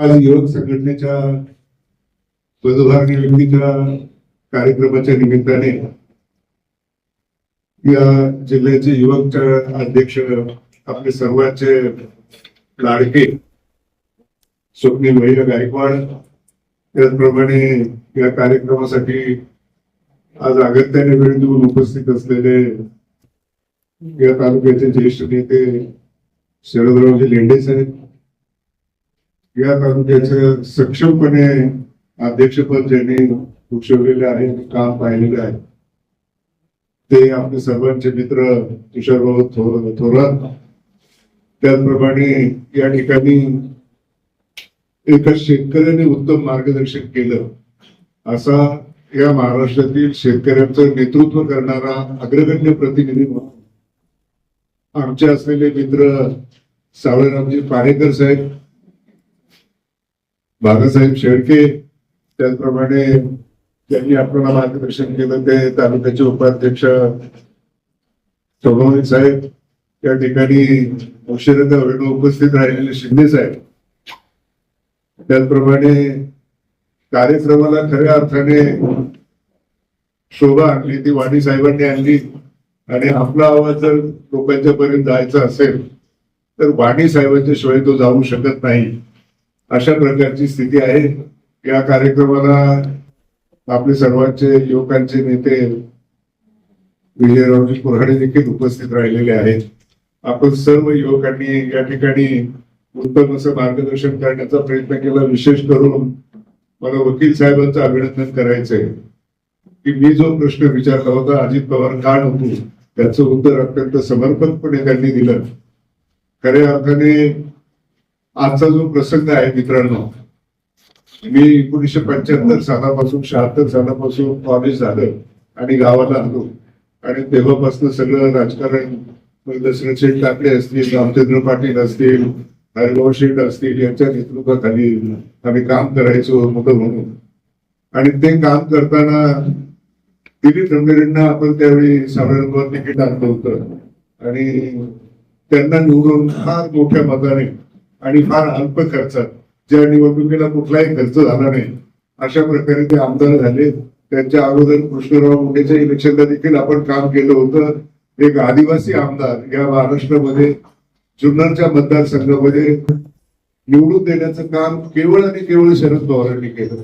आज युवक संघटनेच्या पदभारणी व्यक्तीच्या कार्यक्रमाच्या निमित्ताने या जिल्ह्याचे युवकच्या अध्यक्ष आपले सर्वांचे लाडके स्वप्नील भैया गायकवाड त्याचप्रमाणे या कार्यक्रमासाठी आज अगत्याने वेळ देऊन उपस्थित असलेले या तालुक्याचे ज्येष्ठ नेते शरदरावजी लेंडे साहेब या तालुक्याचं सक्षमपणे अध्यक्षपद ज्यांनी भूषवलेले आहे काम पाहिलेलं आहे ते आपले सर्वांचे मित्र तुषारभाऊ थोर थोरात. त्याचप्रमाणे या ठिकाणी एका शेतकऱ्याने उत्तम मार्गदर्शन केलं असा या महाराष्ट्रातील शेतकऱ्यांचं नेतृत्व करणारा अग्रगण्य प्रतिनिधी म्हणून आमचे असलेले मित्र सावळरामजी पारेकर साहेब बाबासाहेब शेळके त्याचप्रमाणे त्यांनी आपल्याला मार्गदर्शन केलं ते तालुक्याचे उपाध्यक्ष सोनवणे साहेब त्या ठिकाणी उशिरा वेळ उपस्थित राहिलेले शिंदे साहेब. त्याचप्रमाणे कार्यक्रमाला खऱ्या अर्थाने शोभा आणली ती वाणी साहेबांनी आणली. आणि आपला आवाज जर लोकांच्या पर्यंत जायचा असेल तर वाणी साहेबांच्या शिवाय तो जाऊ शकत नाही. अशा प्रकारची स्थिती आहे. या कार्यक्रमाला आपले सर्वांचे युवकांचे नेते विजयरावजी कुऱ्हाडे देखील उपस्थित राहिलेले आहेत. आपण सर्व युवकांनी या ठिकाणी उत्तम असं मार्गदर्शन करण्याचा प्रयत्न केला. विशेष करून मला वकील साहेबांचं अभिनंदन करायचंय. की मी जो प्रश्न विचारला होता अजित पवार का नको त्याचं उत्तर अत्यंत समर्पकपणे त्यांनी दिलं. खऱ्या अर्थाने आजचा जो प्रसंग आहे मित्रांनो मी एकोणीसशे पंच्याहत्तर सालापासून शहात्तर सालापासून कॉलेज झालं आणि गावाला आलो. आणि तेव्हापासून सगळं राजकारण दशरथ शेठ टाकले असतील रामचंद्र पाटील असतील हरिभाऊ शेठ असतील यांच्या नेतृत्वाखाली आम्ही काम करायचो मोठं म्हणून. आणि ते काम करताना दिलीप रंगरेंना आपण त्यावेळी सावरंगावर तिकीट आणलं होतं. आणि त्यांना निवडून फार मोठ्या मताने आणि फार अल्प खर्चात. ज्या निवडणुकीला कुठलाही खर्च झाला नाही अशा प्रकारे ते आमदार झाले. त्यांच्या अगोदर कृष्णराव मुंडेच्या इलेक्शनला देखील आपण काम केलं होतं. एक आदिवासी आमदार या महाराष्ट्रामध्ये जुन्नरच्या मतदारसंघामध्ये निवडून देण्याचं काम केवळ आणि केवळ शरद पवारांनी केलं.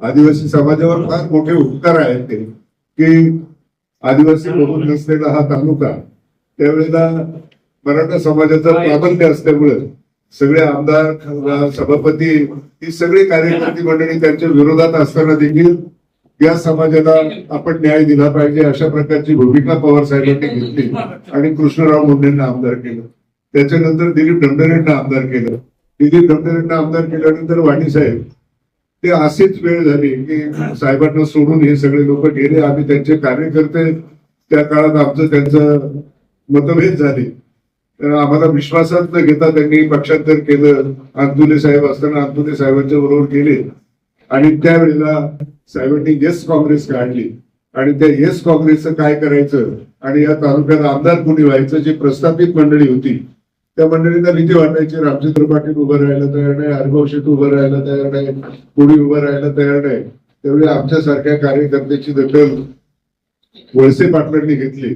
आदिवासी समाजावर फार मोठे उपकार आहेत ते. की आदिवासी बहुल नसलेला हा तालुका त्यावेळेला मराठा समाजाचं प्राबल्य असल्यामुळे सगळे आमदार खासदार सभापती ही सगळी कार्यकर्ती मंडळी त्यांच्या विरोधात असताना देखील या समाजाला आपण न्याय दिला पाहिजे अशा प्रकारची भूमिका पवार साहेबांनी घेतली. आणि कृष्णराव मुंडेंना आमदार केलं. त्याच्यानंतर दिलीप ढमढरेंना आमदार केलं. दिलीप ढमढरेंना आमदार केल्यानंतर वाणी साहेब ते अशीच वेळ झाली की साहेबांना सोडून हे सगळे लोक गेले. आम्ही त्यांचे कार्यकर्ते त्या काळात आमचं त्यांचं मतभेद झाले. आम्हाला विश्वासात न घेता त्यांनी पक्षांतर केलं. अंतुले साहेब असताना अंतुले साहेबांच्या बरोबर गेले. आणि त्यावेळेला साहेबांनी येस काँग्रेस काढली. आणि त्या येस काँग्रेसचं काय करायचं? आणि या तालुक्यात आमदार कोणी व्हायचं जी प्रस्थापित मंडळी होती? त्या मंडळींना भीती वाटायची. रामचंद्र पाटील उभं राहायला तयार नाही. हरिभाऊ उभं राहायला तयार नाही. कोणी उभं राहायला तयार नाही. त्यावेळी आमच्यासारख्या कार्यकर्त्याची दखल वळसे पाटलांनी घेतली.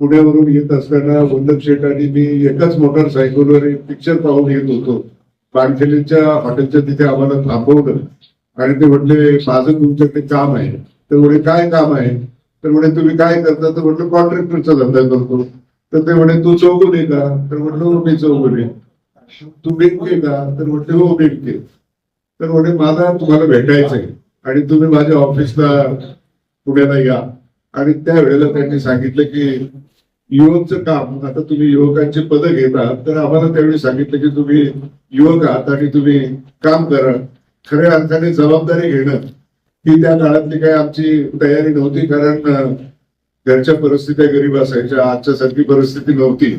पुण्यावरून येत असताना वल्लभ शेठ आणि मी एकाच मोटरसायकलवर एक पिक्चर पाहून येत होतो. पानखेलीच्या हॉटेलच्या तिथे आम्हाला थांबवलं. आणि ते म्हटले माझं तुमच्याकडे काम आहे. तर म्हणे काय काम आहे? तर म्हणे तुम्ही काय करता? तर म्हटलं कॉन्ट्रॅक्टरचा धंदा करतो. तर ते म्हणे तू चौगुले का? तर म्हटलं हो मी चौगुले तू बेंके का? तर म्हटले हो भेटते. तर म्हणे मला तुम्हाला भेटायचंय आणि तुम्ही माझ्या ऑफिसला पुण्याला या. आणि त्या वेळेला त्यांनी सांगितलं की युवकचं काम. आता तुम्ही युवकांची पदं घेत आहात तर आम्हाला त्यावेळी सांगितलं की तुम्ही युवक आहात आणि तुम्ही काम करा. खऱ्या अर्थाने जबाबदारी घेणं ही त्या काळातली काही आमची तयारी नव्हती कारण घरच्या परिस्थित्या गरीब असायच्या आजच्या सारखी परिस्थिती नव्हती.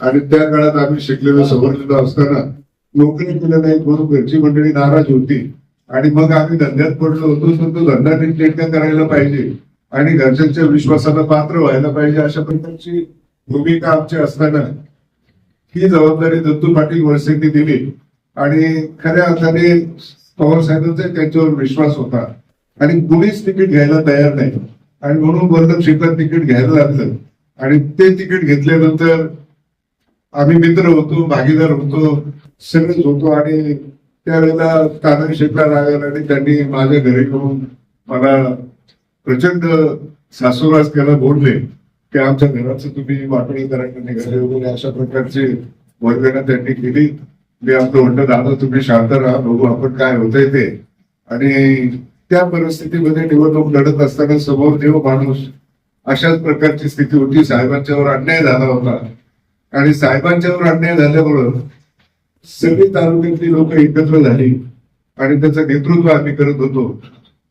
आणि त्या काळात आम्ही शिकलेलो सवरलेलो असताना नोकरी केलं नाही म्हणून घरची मंडळी नाराज होती. आणि मग आम्ही धंद्यात पडलो होतो तर तो धंदा नीट करायला पाहिजे. आणि घरच्यांच्या विश्वासाला पात्र व्हायला पाहिजे अशा प्रकारची भूमिका आमची असताना ही जबाबदारी दत्तू पाटील वळसेंनी दिली. आणि खऱ्या अर्थाने पवार साहेबांचा त्यांच्यावर विश्वास होता. आणि कुणीच तिकीट घ्यायला तयार नाही. आणि म्हणून वर्धन शेतात तिकीट घ्यायला लागलं. आणि ते तिकीट घेतल्यानंतर आम्ही मित्र होतो भागीदार होतो सगळेच होतो. आणि त्यावेळेला कानन शेटला रागायला आणि त्यांनी माझ्या घरी येऊन मला प्रचंड सासूराज त्याला बोलले की आमच्या घराचं तुम्ही वाटणी करायला निघाले वगैरे अशा प्रकारची वर्गणा त्यांनी केली. मी आमचं म्हणलं दादा तुम्ही शांत राहा बघू आपण काय होतंय ते. आणि त्या परिस्थितीमध्ये निवडणूक लढत असताना समोर देव माणूस अशाच प्रकारची स्थिती होती. साहेबांच्यावर अन्याय झाला होता. आणि साहेबांच्यावर अन्याय झाल्यामुळं सगळी तालुक्यातली लोक एकत्र झाली आणि त्याचं नेतृत्व आम्ही करत होतो.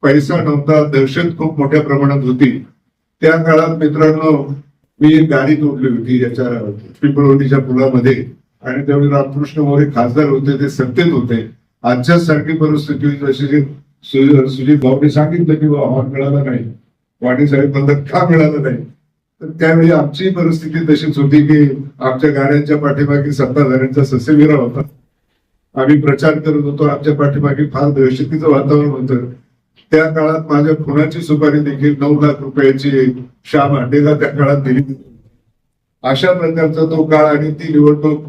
पैसा नव्हता दहशत खूप मोठ्या प्रमाणात होती. त्या काळात मित्रांनो मी एक गाडी तोडली होती याच्या पिंपळवणीच्या पुलामध्ये. आणि त्यावेळी रामकृष्ण मोरे खासदार होते ते सत्तेत होते. आजच्या सारखी परिस्थिती जशी जी सुजित भाऊने सांगितलं की आव्हान मिळालं नाही. वाणी साहेबांना का मिळालं नाही? तर त्यावेळी आमची परिस्थिती तशीच होती की आमच्या गाड्यांच्या पाठीमागे सत्ताधाऱ्यांचा ससेविरा होता. आम्ही प्रचार करत होतो आमच्या पाठीमागे फार दहशतीचं वातावरण होतं. त्या काळात माझ्या खुनाची सुपारी देखील नऊ लाख रुपयाची श्याम अंडेला त्या काळात दिली अशा प्रकारचा तो काळ आणि ती निवडणूक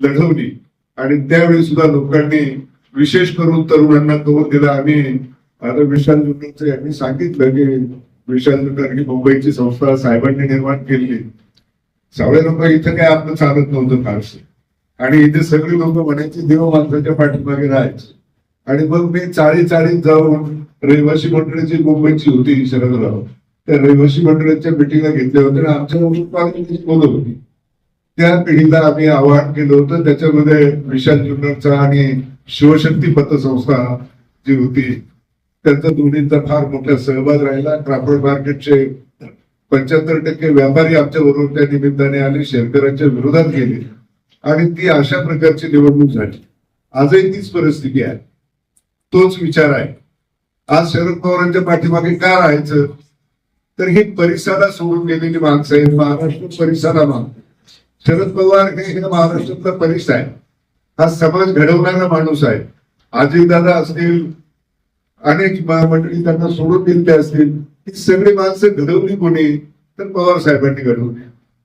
लढवली. आणि त्यावेळी सुद्धा लोकांनी विशेष करून तरुणांना कौल दिला. आणि आता विशाल जुन्नरचं यांनी सांगितलं की विशाल जुन्नर ही मुंबईची संस्था साहेबांनी निर्माण केली. सावळे लोक इथं काय आपलं चालत नव्हतं फारसं. आणि इथे सगळी लोक म्हणायची देव माणसाच्या पाठीमागे राहायचे. आणि मग मी चाळी चाळीत जाऊन रहिवासी मंडळीची मुंबईची होती शरदराव. त्या रहिवासी मंडळाच्या मिटिंगला घेतल्या होत्या आणि आमच्या पालखीची होती. त्या पिढीला आम्ही आवाहन केलं होतं. त्याच्यामध्ये विशाल जुन्नरचा आणि शिवशक्ती पतसंस्था जी होती त्यांचा दोन्हींचा फार मोठा सहभाग राहिला. क्राफ्ट मार्केटचे पंच्याहत्तर टक्के व्यापारी आमच्या बरोबर त्या निमित्ताने आले शेतकऱ्यांच्या विरोधात गेले. आणि ती अशा प्रकारची निवडणूक झाली. आजही तीच परिस्थिती आहे. तोच विचार आहे. आज शरद पवारांच्या पाठीमागे का राहायचं? तर ही परिसराला सोडून गेलेली माणसं आहेत महाराष्ट्र परिसरा मागतो शरद पवार हे महाराष्ट्रातला परिस आहे. हा समाज घडवणारा माणूस आहे. अजितदादा असतील अनेक महामंडळी मंडळी त्यांना सोडून दिले असतील ही सगळी माणसं घडवली कोणी? तर पवार साहेबांनी घडवली.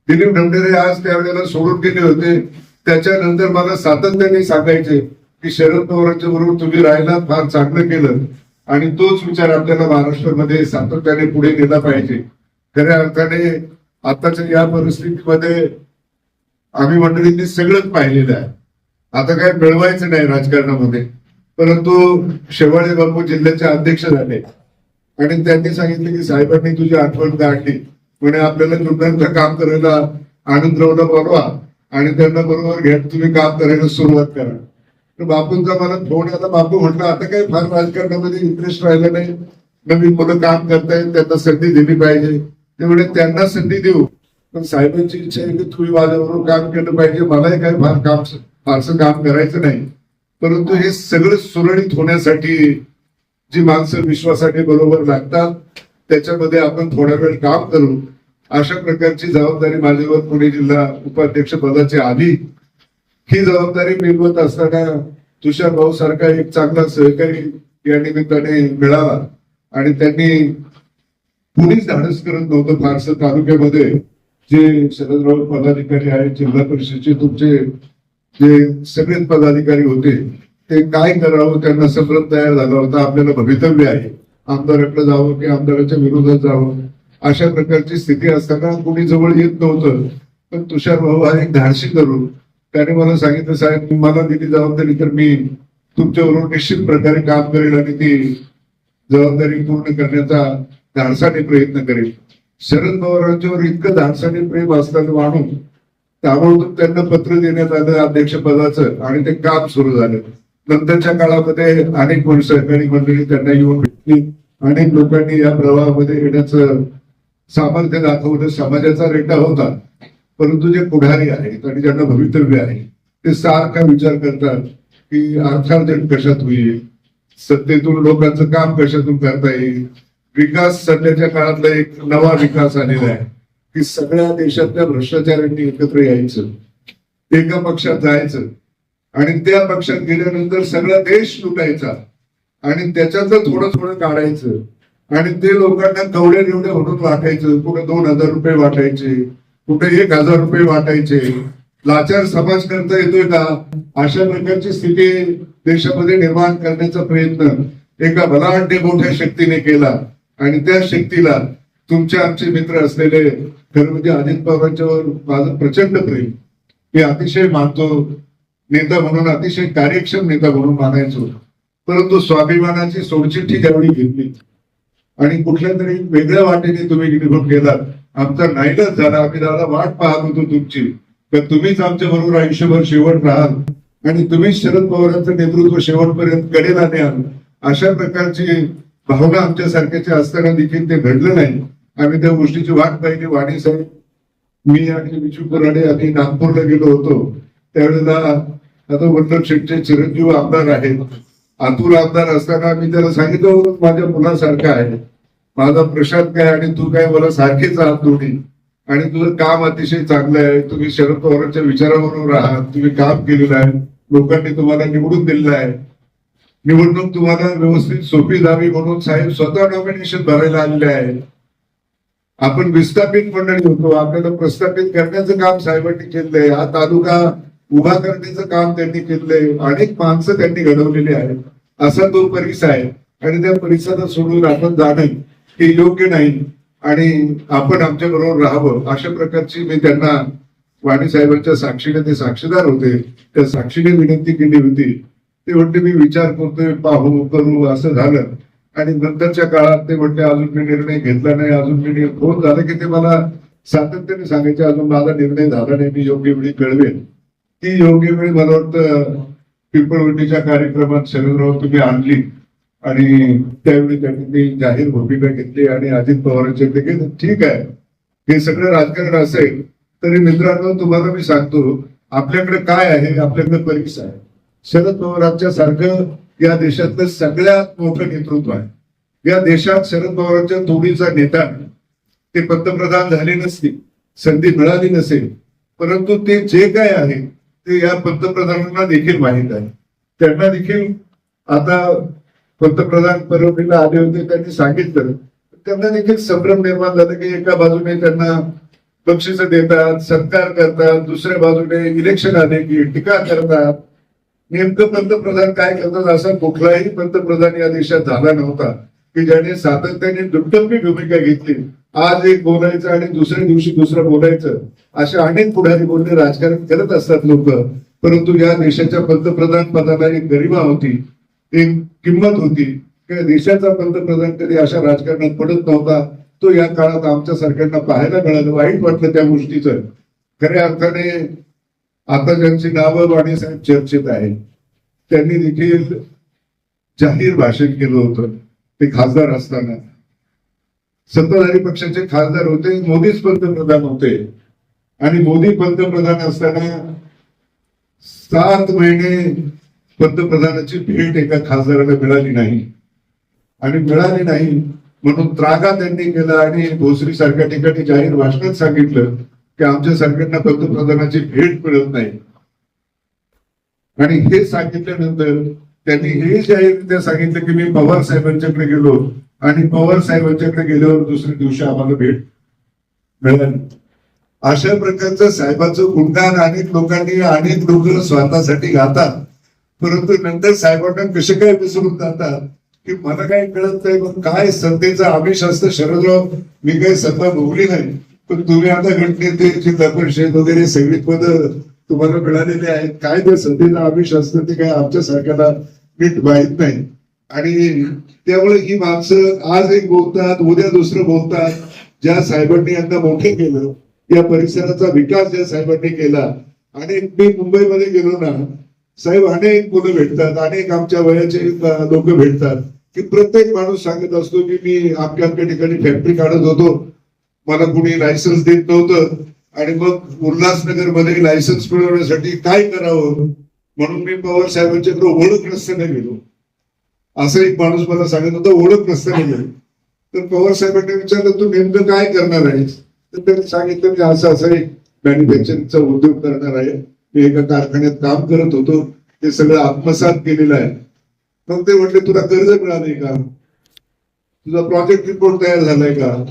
दिलीप ढमढेरे आज त्यावेळेला सोडून गेले होते. त्याच्यानंतर मला सातत्याने सांगायचे की शरद पवारांच्या बरोबर तुम्ही राहिलात फार चांगलं केलं. आणि तोच विचार आपल्याला महाराष्ट्रामध्ये सातत्याने पुढे नेला पाहिजे. खऱ्या अर्थाने आताच्या या परिस्थितीमध्ये आम्ही मंडळींनी सगळंच पाहिलेलं आहे. आता काय मिळवायचं नाही राजकारणामध्ये. परंतु शेवाळे बापू जिल्ह्याचे अध्यक्ष झाले. आणि त्यांनी सांगितले की साहेबांनी तुझी आठवण काढली. म्हणे आपल्याला जुन्नरचं काम करायला आनंदरावला बोलवा. आणि त्यांना बरोबर घेत तुम्ही काम करायला सुरुवात करा. बापूंचा मला फोन आला बापू म्हटलं आता काही फार राजकारणामध्ये इंटरेस्ट राहिला नाही. नवीन मुलं काम करतायत त्यांना संधी दिली पाहिजे. त्यामुळे त्यांना संधी देऊ पण साहेबांची इच्छा आहे की तुम्ही माझ्याबरोबर काम केलं पाहिजे. मलाही काही फार काम फारसं काम करायचं नाही. परंतु हे सगळं सुरळीत होण्यासाठी जी माणसं विश्वासाठी बरोबर लागतात त्याच्यामध्ये आपण थोडा वेळ काम करू. अशा प्रकारची जबाबदारी माझ्यावर पुणे जिल्हा उपाध्यक्ष पदाची आली ही जबाबदारी मिळवत असताना तुषार भाऊ सारखा एक चांगला सहकारी या निमित्ताने मिळाला. आणि त्यांनी कुणीच धाडस करत नव्हतं फारसं तालुक्यामध्ये. जे शरदराव पदाधिकारी आहेत जिल्हा परिषदेचे तुमचे जे सगळेच पदाधिकारी होते ते काय करावं त्यांना संभ्रम तयार झाला होता आपल्याला भवितव्य आहे. आमदाराकडे जावं की आमदाराच्या विरोधात जावं. अशा प्रकारची स्थिती असताना कुणी जवळ येत नव्हतं. पण तुषार भाऊ हा एक धाडशी करून त्याने मला सांगितलं साहेब मला दिली जबाबदारी तर मी तुमच्याबरोबर निश्चित प्रकारे काम करेल आणि ती जबाबदारी पूर्ण करण्याचा धाडसाने प्रयत्न करेल. शरद पवारांच्यावर इतकं धाडसाने प्रेम असताना मानून ताबडतोब त्यांना पत्र देण्यात आलं अध्यक्षपदाचं आणि ते काम सुरू झालं. नंतरच्या काळामध्ये अनेक सहकारी मंडळी त्यांना येऊन भेटली. अनेक लोकांनी या प्रवाहामध्ये येण्याचं सामर्थ्य दाखवलं. समाजाचा रेटा होता. परंतु जे पुढारी आहेत आणि ज्यांना भवितव्य आहे ते सारखा विचार करतात की अर्थार्जन कशात होईल? सत्तेतून लोकांचं काम कशातून करता येईल? विकास सध्याच्या काळातला एक नवा विकास आलेला आहे की सगळ्या देशातल्या भ्रष्टाचारांनी एकत्र यायचं एका पक्षात जायचं आणि त्या पक्षात गेल्यानंतर सगळा देश लुटायचा आणि त्याच्यातलं थोडं थोडं काढायचं आणि ते लोकांना कवड्या निवड्या म्हणून वाटायचं कुठं दोन हजार रुपये वाटायचे. कुठे एक हजार रुपये वाटायचे. लाचार समाज करता येतोय का? अशा प्रकारची स्थिती देशामध्ये निर्माण करण्याचा प्रयत्न एका भलांडे मोठ्या शक्तीने केला. आणि त्या शक्तीला तुमचे आमचे मित्र असलेले खरं म्हणजे अजित पवारांच्यावर माझं प्रचंड प्रेम. मी अतिशय मानतो. नेता म्हणून अतिशय कार्यक्षम नेता म्हणून मानायचो. परंतु स्वाभिमानाची सोडचिठ्ठी त्यावेळी घेतली. आणि कुठल्या तरी वेगळ्या वाटेने तुम्ही निघून गेलात. आमचा नाईलाच झाला. आम्ही दादा वाट पाहत होतो तुमची. तर तुम्हीच आमच्या बरोबर आयुष्यभर शेवट राहाल. आणि तुम्हीच शरद पवारांचं नेतृत्व शेवटपर्यंत कडेला न्याल. अशा प्रकारची भावना आमच्या सारख्याची असताना देखील ते घडलं नाही. आम्ही त्या गोष्टीची वाट पाहिली. वाणी साहेब मी आणि विशू कुराडे आम्ही नागपूरला गेलो होतो. त्यावेळेला आता वल्लभ शेठचे चिरंजीव आमदार आहेत. आतूर आमदार असताना मी त्याला सांगितलं माझ्या मुलासारखा आहे. माझा प्रशांत काय आणि तू काय मला सारखेच आहात दोन्ही आणि तुझं काम अतिशय चांगलं आहे. तुम्ही शरद पवारांच्या विचाराबरोबर आहात. तुम्ही काम केलेलं आहे. लोकांनी तुम्हाला निवडून दिलेलं आहे. निवडणूक तुम्हाला व्यवस्थित सोपी जावी म्हणून साहेब स्वतः नॉमिनेशन भरायला आलेले आहे. आपण विस्थापित मंडळी होतो. आपल्याला प्रस्थापित करण्याचं काम साहेबांनी केलंय हा तालुका उभा करण्याचं काम त्यांनी केलंय अनेक माणसं त्यांनी घडवलेली आहेत. असा तो परिसर आहे. आणि त्या परिसरात सोडून आपण जाणं हे योग्य नाही. आणि आपण आमच्या बरोबर राहावं अशा प्रकारची मी त्यांना वाणी साहेबांच्या साक्षीने ते साक्षीदार होते. त्या साक्षीने विनंती केली होती. ते म्हणते मी विचार करतोय पाहू करू असं झालं. आणि नंतरच्या काळात ते म्हणते अजून मी निर्णय घेतला नाही अजून मी फोन झालं की ते मला सातत्याने सांगायचे अजून माझा निर्णय झाला नाही मी योग्य वेळी कळवेन ती योग्य वेळी मला वाटतं पिंपळवटीच्या कार्यक्रमात शरीर तुम्ही आणली. आणि त्यावेळी त्यांनी ती जाहीर भूमिका घेतली आणि अजित पवारांचे देखील ठीक आहे हे सगळं राजकारण असेल तरी मित्रांनो तुम्हाला मी सांगतो आपल्याकडे काय आहे? आपल्याकडे परीक्षा आहे. शरद पवारांच्या सारखं या देशातलं सगळ्यात मोठं नेतृत्व आहे. या देशात शरद पवारांच्या तोडीचा नेता ते पंतप्रधान झाले नसतील संधी मिळाली नसेल परंतु ते जे काय आहे ते या पंतप्रधानांना देखील माहीत आहे. त्यांना देखील आता पंतप्रधान परवडीला आले होते त्यांनी सांगितलं. त्यांना देखील संभ्रम निर्माण झाला की एका बाजूने त्यांना बक्षीस देतात सत्कार करतात दुसऱ्या बाजूने इलेक्शन आले की टीका करतात. नेमकं पंतप्रधान काय करतात असा कुठलाही पंतप्रधान या देशात झाला नव्हता की ज्याने सातत्याने दुटप्पी भूमिका घेतली. आज एक बोलायचं आणि दुसऱ्या दिवशी दुसरं बोलायचं अशा अनेक पुढारी बोलणे राजकारण करत असतात लोक. परंतु या देशाच्या पंतप्रधान पदाला एक गरिमा होती. एक किंमत होती. देशाचा पंतप्रधान कधी अशा राजकारणात पडत नव्हता? तो या काळात आमच्या सरकारला पाहायला मिळालं. वाईट वाटलं त्या गोष्टीचं. खऱ्या अर्थाने आता ज्यांची नावं वाणीसाहेब चर्चेत आहेत त्यांनी देखील जाहीर भाषण केलं होतं ते खासदार असताना. सत्ताधारी पक्षाचे खासदार होते मोदीच पंतप्रधान होते. आणि मोदी पंतप्रधान असताना सात महिने पंतप्रधानाची भेट एका खासदाराला मिळाली नाही. आणि मिळाली नाही म्हणून त्रागा त्यांनी केला आणि भोसरी सारख्या ठिकाणी जाहीर भाषणात सांगितलं की आमच्या सरकारना पंतप्रधानाची भेट मिळत नाही. आणि हे सांगितल्यानंतर त्यांनी हे जाहीररित्या सांगितलं की मी पवार साहेबांच्याकडे गेलो आणि पवार साहेबांच्याकडे गेल्यावर दुसऱ्या दिवशी आम्हाला भेट मिळाली. अशा प्रकारचं साहेबांचं गुणगान अनेक लोकांनी अनेक लोक स्वतःसाठी गातात. परंतु नंतर साहेबांना कसे काय विसरून जातात की मला काय कळत नाही मग काय सत्तेचं आमिष असतं? शरदराव मी काही सत्ता भोगली नाही. पण तुम्ही आता घटनेते जिल्हा परिषद वगैरे सगळी पद तुम्हाला मिळालेली आहेत. काय ते सत्तेचं आमिष असतं ते काय आमच्या सारख्याला नीट माहीत नाही. आणि त्यामुळे ही माणसं आज एक बोलतात उद्या दुसरं बोलतात. ज्या साहेबांनी यांना मोठे केलं या परिसराचा विकास ज्या साहेबांनी केला आणि मी मुंबईमध्ये गेलो ना साहेब अनेक मुलं भेटतात अनेक आमच्या वयाचे लोक भेटतात. की प्रत्येक माणूस सांगत असतो की मी अमक्या आपल्या ठिकाणी फॅक्टरी काढत होतो. मला कुणी लायसन्स देत नव्हतं. आणि मग उल्हासनगरमध्ये लायसन्स मिळवण्यासाठी काय करावं? म्हणून मी पवार साहेबांच्याकडे ओळख रस्त्याने गेलो. असं एक माणूस मला सांगत होता ओळख रस्त्याने गेलो. तर पवार साहेबांनी विचारलं तू नेमकं काय करणार आहेस? तर त्यांनी सांगितलं मी असं असं एक मॅन्युफॅक्चरिंगचा उद्योग करणार आहे. मी एका कारखान्यात काम करत होतो. ते सगळं आत्मसात केलेलं आहे. मग ते म्हटले तुला कर्ज मिळाले का? तुझा प्रोजेक्ट रिपोर्ट तयार झालाय का?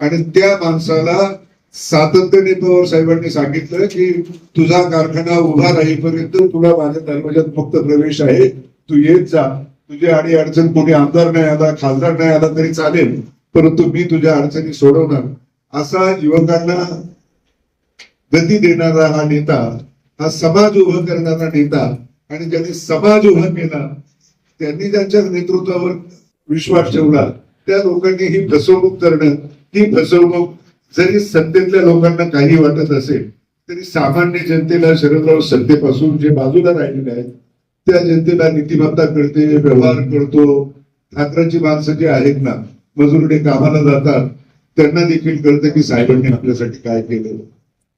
आणि त्या माणसाला सातत्याने पवार साहेबांनी सांगितलं की तुझा कारखाना उभा राहीपर्यंत तुला माझ्या दरवाज्यात फक्त प्रवेश आहे. तू येत जा. तुझी आणि अडचण कोणी आमदार नाही आला खासदार नाही आला तरी चालेल. परंतु मी तुझ्या अडचणी सोडवणार. असा युवकांना गती देणारा हा नेता हा समाज उभं करणारा नेता आणि ज्यांनी समाज उभा केला त्यांनी त्यांच्या नेतृत्वावर विश्वास ठेवला. त्या लोकांनी ही फसवणूक करणं ही फसवणूक जरी सत्तेतल्या लोकांना काही वाटत असेल तरी सामान्य जनतेला शरदराव सत्तेपासून जे बाजूला राहिलेले आहेत त्या जनतेला नीतिमत्ता कळते व्यवहार कळतो ठाकरेची माणसं जी आहेत ना मजुरडे कामाला जातात त्यांना देखील कळतं की साहेबांनी आपल्यासाठी काय केलं.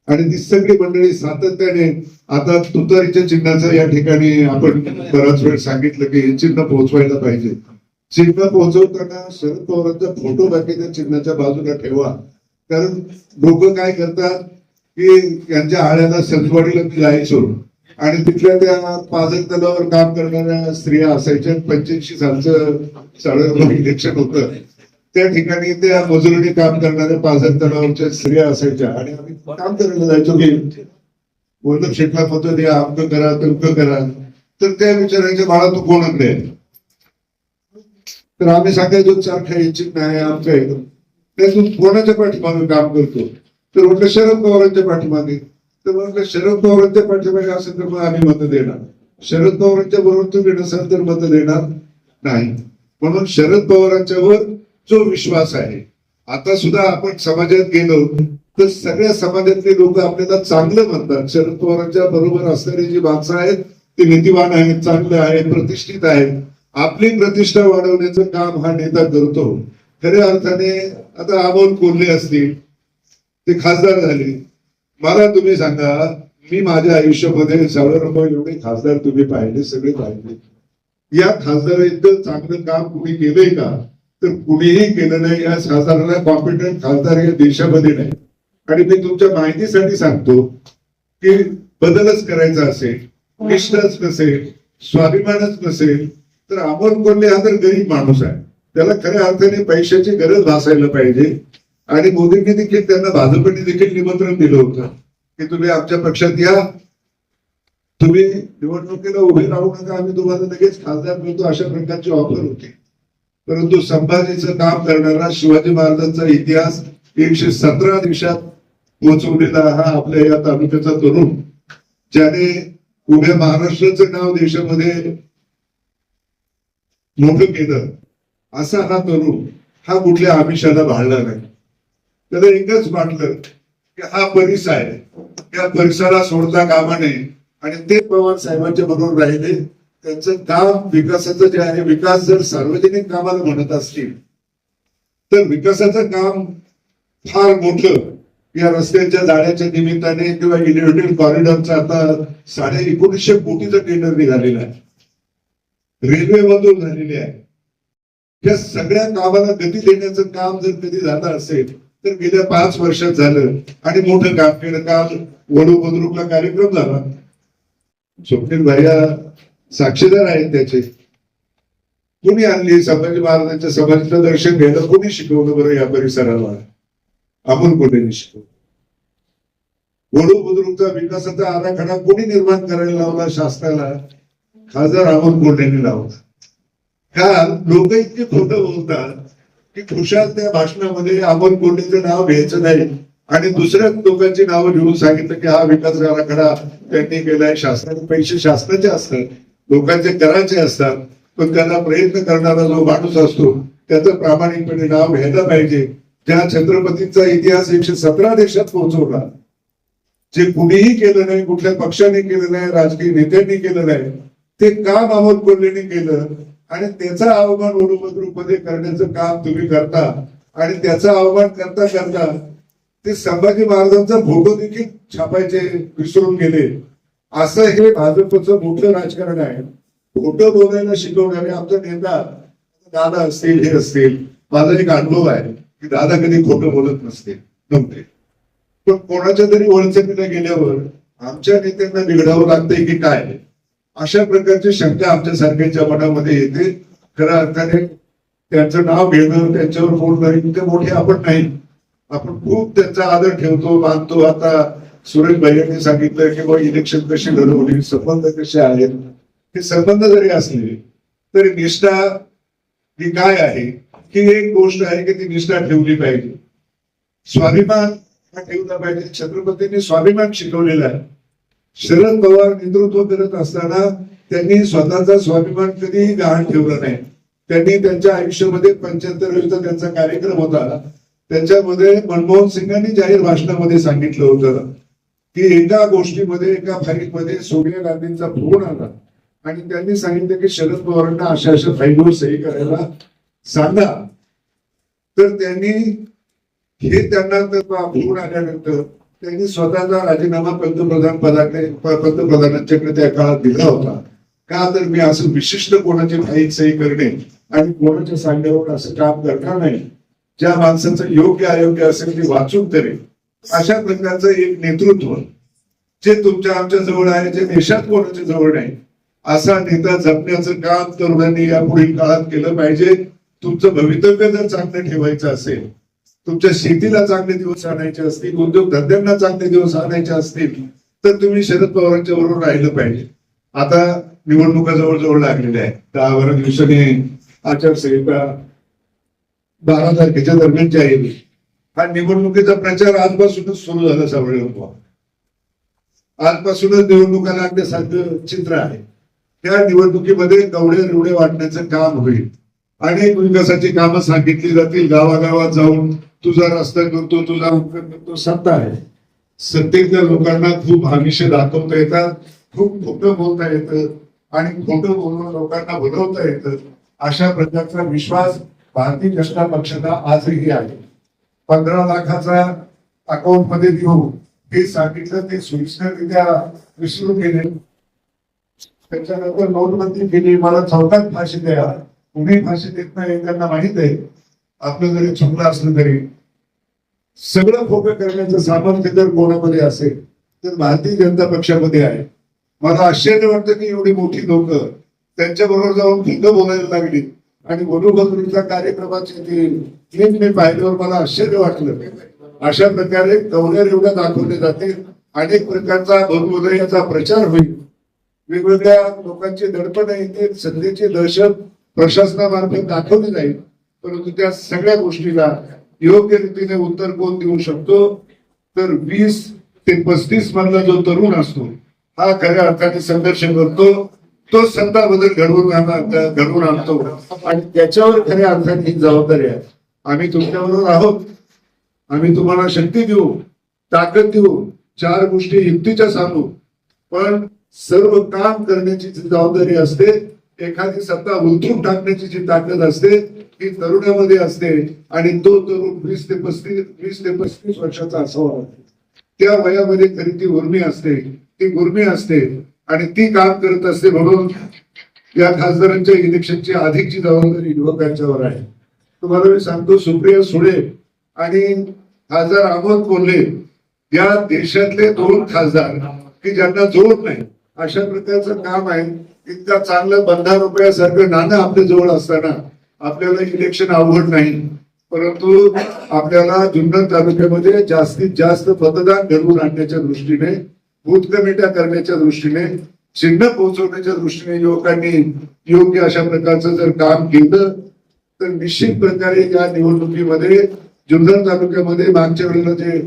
आणि ती सगळी मंडळी सातत्याने आता तुतारीच्या चिन्हाचं या ठिकाणी आपण बराच वेळ सांगितलं की हे चिन्ह पोहोचवायला पाहिजे. चिन्ह पोहोचवताना शरद पवारांचा फोटो बाकीच्या चिन्हाच्या बाजूला ठेवा. कारण लोक काय करतात की यांच्या आळ्याला संतवाडीला मी जायचो आणि तिथल्या त्या पाजक तलावर काम करणाऱ्या स्त्रिया असायच्या. पंच्याऐंशी सालचं साडे इलेक्शन होतं. त्या ठिकाणी त्या मजुरीने काम करणाऱ्या पाझर तलावाच्या स्त्रिया असायच्या आणि आम्ही काम करायला जायचो की वल्लभ शेटला म्हणतो ते अमकं करा तमकं करा. तर त्या विचारायच्या बाळा तू कोण आहे तर आम्ही सांगायचो चारखा याची नाही आमचं त्यातून कोणाच्या पाठीमागे काम करतो? तर म्हटलं शरद पवारांच्या पाठीमागे. तर म्हटलं शरद पवारांच्या पाठीमागे असेल तर मग आम्ही मतं देणार. शरद पवारांच्या बरोबर तुम्ही नसाल तर मतं देणार नाही. म्हणून शरद पवारांच्या वर जो विश्वास आहे. आता सुद्धा आपण समाजात गेलो तर सगळ्या समाजातले लोक आपल्याला चांगलं म्हणतात. शरद पवारांच्या बरोबर असणारी जी माणसं आहेत ते नीतिवान आहेत चांगले आहेत प्रतिष्ठित आहेत. आपली प्रतिष्ठा वाढवण्याचं काम हा नेता करतो. खऱ्या अर्थाने आता अमोल कोल्हे असतील ते खासदार झाले. मला तुम्ही सांगा मी माझ्या आयुष्यामध्ये सावळराव एवढे खासदार तुम्ही पाहिले सगळे पाहिले. या खासदार इतकं चांगलं काम कुणी केलंय का? तर कुणीही केलं नाही. या खासदाराला कॉम्पिटंट खासदार या देशामध्ये नाही. आणि मी तुमच्या माहितीसाठी सांगतो की बदलच करायचा असेल निष्ठाच नसेल स्वाभिमानच नसेल तर अमोल कोल्हे हा तर गरीब माणूस आहे. त्याला खऱ्या अर्थाने पैशाची गरज भासायला पाहिजे. आणि मोदींनी देखील त्यांना भाजपने देखील निमंत्रण दिलं होतं की तुम्ही आमच्या पक्षात या. तुम्ही निवडणुकीला उभे राहू नका. आम्ही तुम्हाला लगेच खासदार मिळतो अशा प्रकारची ऑफर होती. परंतु संभाजीचं काम करणारा शिवाजी महाराजांचा इतिहास एकशे सतरा दिवसात पोहोचवलेला हा आपल्या या तालुक्याचा तरुण. ज्याने उभ्या महाराष्ट्राचं नाव देशामध्ये मोठं केलं. असा हा तरुण हा कुठल्या आमिषाला भाळला नाही. त्याला एकच वाटलं की हा परिस आहे. या परिसराला सोडता कामा नये. आणि ते पवार साहेबांच्या बरोबर राहिले. त्यांचं काम विकासाचं जे आहे विकास जर सार्वजनिक कामाला म्हणत असतील तर विकासाचं काम फार मोठं या रस्त्यांच्या जाण्याच्या निमित्ताने किंवा इलेव्हेटेड कॉरिडॉरचं आता साडे एकोणीसशे कोटीचं टेंडर निघालेलं आहे. रेल्वे मंजूर झालेली आहे. या सगळ्या कामाला गती देण्याचं काम जर कधी झालं असेल तर गेल्या पाच वर्षात झालं आणि मोठं काम केलं. काल वडू बदरूपला कार्यक्रम झाला. स्वप्नील भैया साक्षीदार आहेत त्याचे. कोणी आणली संभाजी महाराजांच्या समाधीचं दर्शन घ्यायला? कोणी शिकवलं बरं या परिसराला? आपण कोणी शिकवलं. वडू बुद्रुकचा विकासाचा आराखडा कोणी निर्माण करायला लावला शासनाला? खासदार अमोल कोल्हेने लावला. का लोक इतके खोटं बोलतात की खुशाल त्या भाषणामध्ये अमोल कोल्हेचं नाव घ्यायचं नाही आणि दुसऱ्या लोकांची नावं घेऊन सांगितलं की हा विकास आराखडा त्यांनी केलाय. शासनाचे पैसे शासनाचे असतात. लोकांचे कराचे असतात पण त्यांना प्रयत्न करणारा जो माणूस असतो त्याचं प्रामाणिकपणे नाव घ्यायला पाहिजे. ज्या छत्रपतींचा इतिहास एकशे सतरा देशात पोहोचवला जे कुणीही केलं नाही कुठल्या पक्षाने केलं नाही राजकीय नेत्यांनी केलं नाही ते काम अमोल कोल्हेने केलं? आणि त्याचा अवमानमध्ये करण्याचं काम तुम्ही करता. आणि त्याचा अवमान करता करता ते संभाजी महाराजांचा फोटो देखील छापायचे विसरून गेले. असं हे भाजपचं मोठं राजकारण आहे. खोटं बोलायला शिकवणारे आमचा नेता दादा असतील हे असतील माझा एक अनुभव आहे की दादा कधी खोटं बोलत नसते नव्हते. पण कोणाच्या तरी ओळखीला गेल्यावर आमच्या नेत्यांना बिघडावं लागतंय की काय? अशा प्रकारची शंका आमच्यासारख्यांच्या मनामध्ये येते. खऱ्या अर्थाने त्यांचं नाव घेणं त्यांच्यावर बोलणं ते मोठे आपण नाही. आपण खूप त्यांचा आदर ठेवतो मानतो. आता सुरेश भैयांनी सांगितलं की बाबा इलेक्शन कशी घडवली संबंध कसे आहेत? हे संबंध जरी असले तरी निष्ठा ही काय आहे? की एक गोष्ट आहे की ती निष्ठा ठेवली पाहिजे. स्वाभिमान ठेवला पाहिजे. छत्रपतींनी स्वाभिमान शिकवलेला आहे. शरद पवार नेतृत्व करत असताना त्यांनी स्वतःचा स्वाभिमान कधीही गहाण ठेवला नाही. त्यांनी त्यांच्या आयुष्यामध्ये पंच्याहत्तर युद्ध त्यांचा कार्यक्रम होता. त्याच्यामध्ये मनमोहन सिंगांनी जाहीर भाषणामध्ये सांगितलं होतं. की एका गोष्टीमध्ये एका फाईलमध्ये सोनिया गांधींचा फोन आला. आणि त्यांनी सांगितलं की शरद पवारांना अशा अशा फाईलवर सही करायला सांगा. तर त्यांनी हे त्यांना तर फोन आल्यानंतर त्यांनी स्वतःचा राजीनामा पंतप्रधान पदाकडे पंतप्रधानांच्याकडे त्या काळात दिला होता. का तर मी असं विशिष्ट कोणाची फाईल सही करणे आणि कोणाच्या सांगण्यावर असं काम करणार नाही. ज्या माणसाचं योग्य अयोग्य असेल ते वाचून तरी. अशा प्रकारचं एक नेतृत्व जे तुमच्या आमच्या जवळ आहे जे देशात कोणाच्या जवळ नाही असा नेता जपण्याचं काम तरुणांनी या पुढील काळात केलं पाहिजे. तुमचं भवितव्य जर चांगलं ठेवायचं असेल तुमच्या शेतीला चांगले दिवस आणायचे असतील उद्योगधंद्यांना चांगले दिवस आणायचे असतील तर तुम्ही शरद पवारांच्या बरोबर राहिलं पाहिजे. आता निवडणुका जवळजवळ लागलेल्या आहेत. दहा बारा दिवसांनी आचारसंहिता बारा तारखेच्या दरम्यान जाहीर हा निवडणुकीचा प्रचार आजपासूनच सुरू झाला सावळे आजपासूनच निवडणुका लागण्यासारखं चित्र आहे. त्या निवडणुकीमध्ये गवडे रिवडे वाटण्याचं काम होईल. अनेक विकासाची कामं सांगितली जातील. गावागावात जाऊन तुझा रस्ता करतो तुझा उपयोग करतो सत्ता आहे. सत्तेतल्या लोकांना खूप आमिष दाखवता येतात खूप खोटं बोलता येतं आणि खोटं बोलून लोकांना भुलवता येतं. अशा प्रकारचा विश्वास भारतीय जनता पक्षाला आजही आहे. पंधरा लाखाचा अकाउंटमध्ये देऊ. हे सांगितलं ते सोयीस्कररित्या विसरून गेले त्याच्यानंतर नोटबंदी केली मला चौथाच फाशी द्या. कुणी फाशी देत नाही त्यांना माहीत आहे. आपलं जरी चुकलं असलं तरी. सगळं खोटं करण्याचं सामर्थ्य जर कोणामध्ये असेल तर भारतीय जनता पक्षामध्ये आहे. मला आश्चर्य वाटतं की एवढी मोठी लोक त्यांच्या बरोबर जाऊन खोटं बोलायला लागली. आणि वधूभद्रीच्या कार्यक्रमाचे ते क्लिप मी पाहिल्यावर मला आश्चर्य वाटलं. अशा प्रकारे कवनेर एवढ्या दाखवले जाते. अनेक प्रकारचा भगवदयाचा प्रचार होईल. वेगवेगळ्या लोकांची दडपण येतील सध्याची दहशत प्रशासनामार्फत दाखवली जाईल. परंतु त्या सगळ्या गोष्टीला योग्य रीतीने उत्तर कोण देऊ शकतो? तर वीस ते पस्तीस मधला जो तरुण असतो हा खऱ्या अर्थाने संघर्ष करतो. तो सत्ता बदल घडवून आणा- घडवून आणतो. आणि त्याच्यावर खऱ्या अर्थाने ही जबाबदारी आहे. आम्ही तुमच्याबरोबर आहोत. आम्ही तुम्हाला शक्ती देऊ ताकद देऊ चार गोष्टी युक्तीच्या सांगू. पण सर्व काम करण्याची जी जबाबदारी असते एखादी सत्ता उलथून टाकण्याची जी ताकद असते ती तरुणामध्ये असते आणि तो तरुण वीस ते पस्तीस वीस ते पस्तीस वर्षाचा असावा त्या वयामध्ये खरी ती उर्मी असते ती उर्मी असते. आणि ती काम करत असते म्हणून या खासदारांच्या इलेक्शनची अधिकची जबाबदारी युवकांच्यावर आहे. तुम्हाला मी सांगतो सुप्रिया सुळे आणि खासदार अहमद कोल्हे या देशातले दोन खासदार की ज्यांना जोड नाही अशा प्रकारचं काम आहे. इतका चांगलं बंधा रुपयासारखं नाणं आपल्या जवळ असताना आपल्याला इलेक्शन अवघड नाही. परंतु आपल्याला जुन्नर तालुक्यामध्ये जास्तीत जास्त मतदान घडवून आणण्याच्या दृष्टीने बूथ कमिट्या करण्याच्या दृष्टीने चिन्ह पोहोचवण्याच्या दृष्टीने युवकांनी योग्य अशा प्रकारचं जर काम केलं तर निश्चित प्रकारे या निवडणुकीमध्ये जुन्नर तालुक्यामध्ये मागच्या वेळेला जे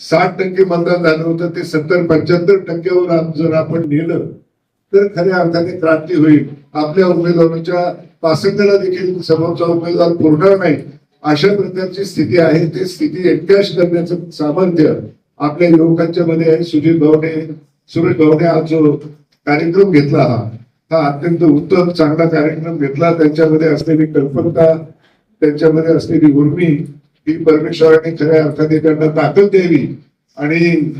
साठ टक्के मतदान झालं होतं ते सत्तर पंच्याहत्तर टक्क्यावर जर आपण नेलं तर खऱ्या अर्थाने क्रांती होईल. आपल्या उमेदवाराच्या पासंगाला देखील समोरचा उमेदवार पुरणार नाही. अशा प्रकारची स्थिती आहे. ती स्थिती एकट्याश करण्याचं सामर्थ्य आपल्या युवकांच्या मध्ये सुजित भावने सुरेश भावने हा जो कार्यक्रम घेतला हा हा अत्यंत उत्तम चांगला कार्यक्रम घेतला. त्यांच्यामध्ये असलेली कल्पकता त्यांच्यामध्ये असलेली उर्मी ही परमेश्वराने खऱ्या अर्थाने त्यांना ताकद द्यावी. आणि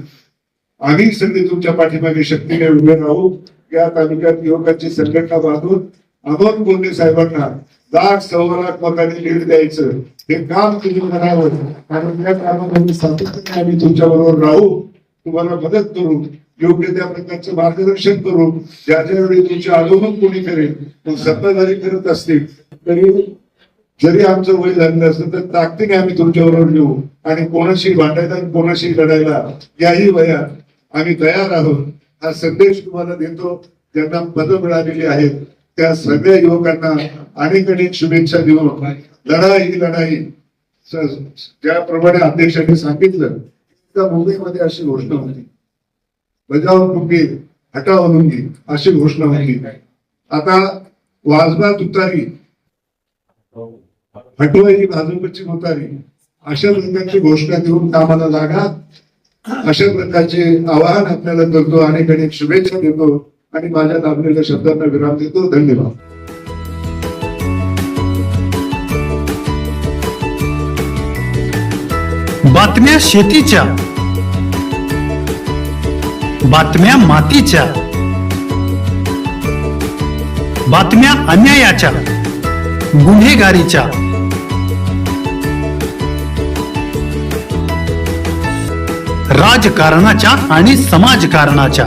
आम्ही सगळी तुमच्या पाठीमागे शक्तीने उभे राहू. या तालुक्यात युवकांची संघटना बांधून अमोल कोल्हे साहेबांना दाट सव्वा लीड द्यायचं. हे काम तुम्ही करावं. कारण त्या कामामध्ये सातत्याने आम्ही तुमच्या बरोबर राहू. तुम्हाला मदत करू. योग्य त्या प्रकारचं मार्गदर्शन करू. ज्या ज्या वेळी तुमचे आगमन कोणी करेल मग सत्ताधारी करत असतील. तरी जरी आमचं वय झालं असलं तर ताकदीने आम्ही तुमच्याबरोबर येऊ. आणि कोणाशी भांडायला आणि कोणाशी लढायला याही वयात आम्ही तयार आहोत. हा संदेश तुम्हाला देतो. ज्यांना पदं मिळालेली आहेत त्या सगळ्या युवकांना अनेक अनेक शुभेच्छा देऊन लढाई ही लढाई. ज्याप्रमाणे अध्यक्षांनी सांगितलं त्या मुंबईमध्ये अशी घोषणा होती. बजाव मुंगी हटाव लुंगी अशी घोषणा होती. आता वाजवा तुतारी. हटवा ही भाजपची तुतारी अशा प्रकारची घोषणा देऊन कामाला लागा. अशा प्रकारचे आवाहन आपल्याला करतो. अनेक अनेक शुभेच्छा देतो. आणि माझ्या दाबलेल्या शब्दांना विराम देतो. धन्यवाद. बातम्या शेतीच्या बातम्या मातीच्या बातम्या अन्यायाच्या गुन्हेगारीच्या. राजकारणाच्या आणि समाजकारणाच्या.